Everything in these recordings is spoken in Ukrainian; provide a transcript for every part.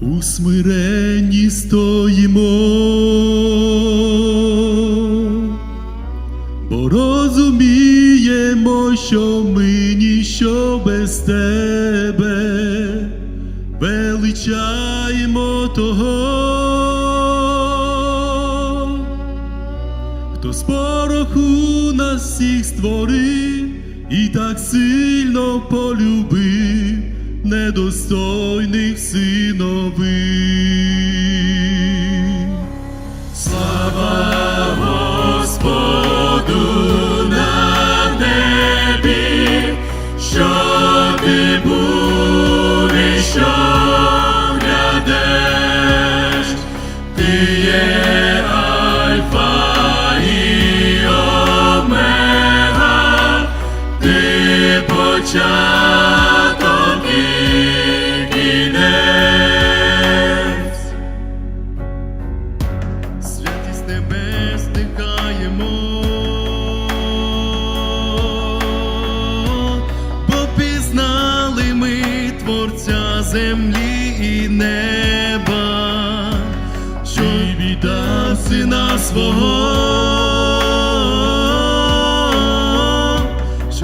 у смиренні стоїмо, бо розуміємо, що ми ніщо без тебе, величаємо того, хто з пороху нас всіх створив і так сильно полюбив недостойних синових. Слава що ти ти є Творця землі і неба, що й віддав сина свого,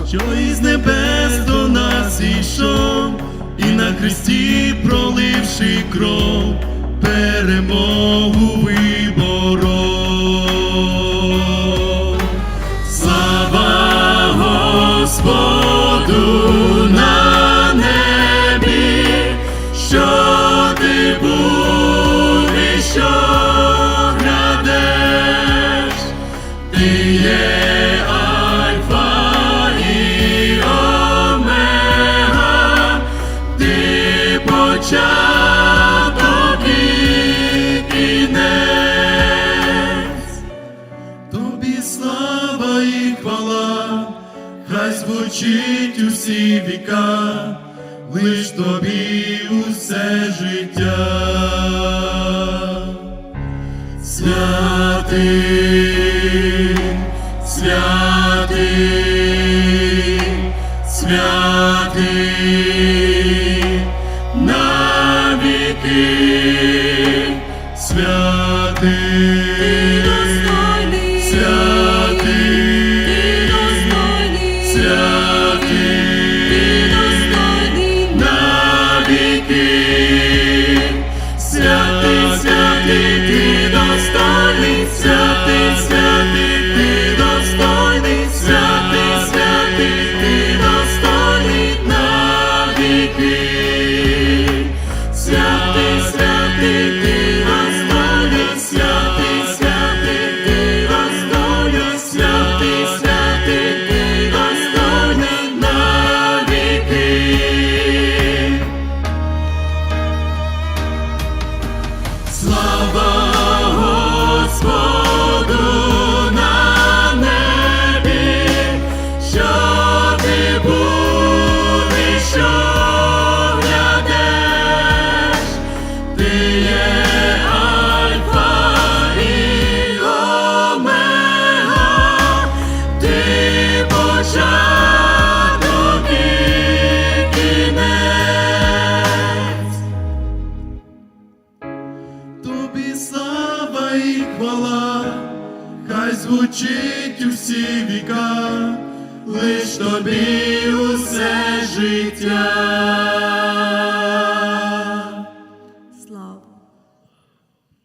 що із небес до нас ішов, і на хресті проливши кров, перемогу виборов. Слава Господу початок і кінець. Тобі слава і хвала, хай звучить усі віка, лиш тобі усе життя. Святий, святий, святий, святий, достойний, і хвала, хай звучить усі віка, лиш тобі усе життя.